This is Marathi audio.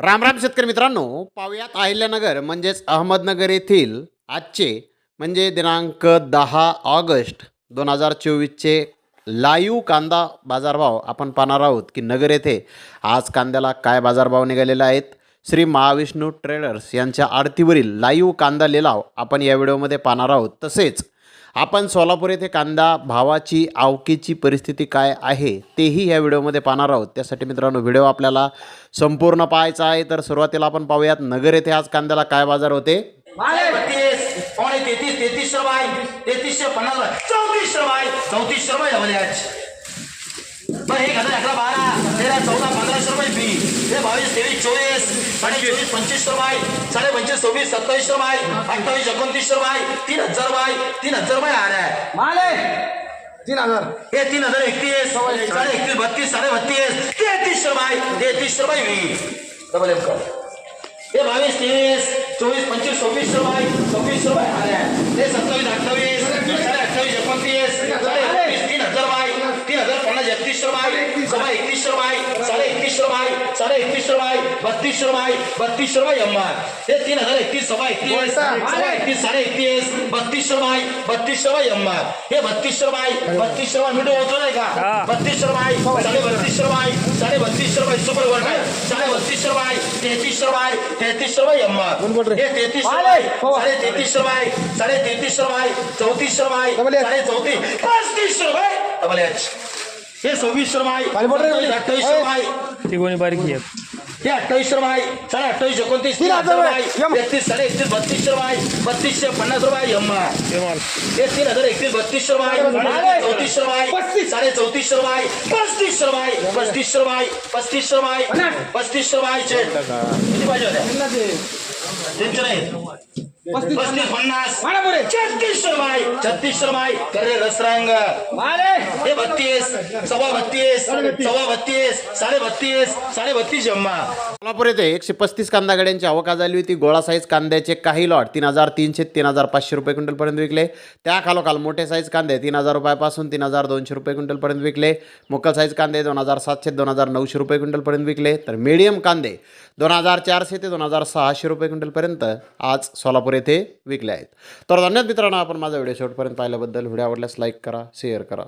राम राम शेतकरी मित्रांनो पाहुयात अहिल्यानगर म्हणजेच अहमदनगर येथील आजचे म्हणजे दिनांक दहा ऑगस्ट दोन हजार चोवीसचे लाईव्ह कांदा बाजारभाव आपण पाहणार आहोत की नगर येथे आज कांद्याला काय बाजारभाव निघालेले आहेत. श्री महाविष्णू ट्रेडर्स यांच्या आरतीवरील लाईव्ह कांदा लिलाव आपण या व्हिडिओमध्ये पाहणार आहोत. तसेच आपण सोलापूर येथे कांदा भावाची आवकीची परिस्थिती काय आहे तेही ह्या व्हिडिओमध्ये पाहणार आहोत. त्यासाठी मित्रांनो व्हिडिओ आपल्याला संपूर्ण पाहायचा आहे. तर सुरुवातीला आपण पाहूयात नगर येथे आज कांद्याला काय बाजार होते? तेहतीस तेहतीस रुपये तेहतीसशे पन्नास चौतीस रुपये चौतीस रुपये तेरा चौदा पंधराशे रुपये फी हे बावीस तेवीस चोवीस साडे चोवीस पंचवीस रुपये साडे पंचवीस सव्वीस सत्तावीस रुपये अठ्ठावीस एकोणतीस रुपये तीन हजार रुपये तीन हजार रुपये आ रहा है माले! तीन हजार. हे तीन हजार एकतीस. साडे एकतीस बत्तीस साडे बत्तीस. तेहतीस रुपये तेहतीस रुपये वीस डबल एम कर. हे बावीस तेवीस चोवीस पंचवीस सव्वीस रुपये सव्वीस रुपये आले हे सत्तावीस अठ्ठावीस साडे अठ्ठावीस एकोणतीस साडे एकोणतीस तीन हजार रुपये तीन हजार पन्नास एकतीस रुपये सव्वा एकतीस रुपये एकतीस साडे एकतीस रुपये बत्तीस रुपये बत्तीस रुपये एंबा हे तीन हजार एकतीस सव्वा एकतीस सव्वा एकतीस साडे एकतीस बत्तीस रुपये बत्तीस रुपये एंबा हे बत्तीस रुपये बत्तीस रुपये मिठू होतो नाही का? बत्तीस रुपये साडे बत्तीस रुपये साडे बत्तीस रुपये सुपर वर्ग साडे बत्तीस रुपये तेहतीस रुपये तेहतीस रुपये एंबा हे तेहतीस रुपये साडे तेहतीस रुपये साडे तेहतीस रुपये चौतीस रुपये साडे चौतीस पस्तीस रुपये. हे सव्वीस रुपये सत्तावीस, अठ्ठावीस रुपये ती कोणी बारीक हे अठ्ठावीस रुपये साडे अठ्ठावीस एकोणतीस तीन हजार रुपये एकतीस साडे एकतीस बत्तीस रुपये बत्तीसशे पन्नास रुपये माल हे तीन हजार एकतीस बत्तीस रुपये चौतीस रुपये साडे चौतीस रुपये पस्तीस रुपये पस्तीस रुपये पस्तीस रुपये पस्तीस रुपये चेट किती पाहिजे होत्या त्यांचे नाही पस्तीस पन्नास छत्तीस रुपये छत्तीस रुपये करे रसरंग हे बत्तीस सव्वा बत्तीस सव्वा बत्तीस साडे बत्तीस साडे बत्तीस जम्मा. सोलापूर येथे एकशे पस्तीस कांदा गाड्यांची आवक आज झाली होती. गोळा साईज कांद्याचे काही लॉट तीन हजार तीनशे तीन हजार पाचशे रुपये क्विंटलपर्यंत विकले. त्या खालोखाल मोठे साईज कांदे तीन हजार रुपयापासून तीन हजार दोनशे रुपये क्विंटलपर्यंत विकले. मोकल साईज कांदे दोन हजार सातशे दोन हजार नऊशे रुपये क्विंटलपर्यंत विकले. तर मीडियम कांदे दोन हजार चारशे ते दोन हजार सहाशे रुपये क्विंटलपर्यंत आज सोलापूर येथे विकले आहेत. तर धन्यवाद मित्रांनो आपण माझा व्हिडिओ शेवटपर्यंत पाहिल्याबद्दल. व्हिडिओ आवडल्यास लाईक करा शेअर करा.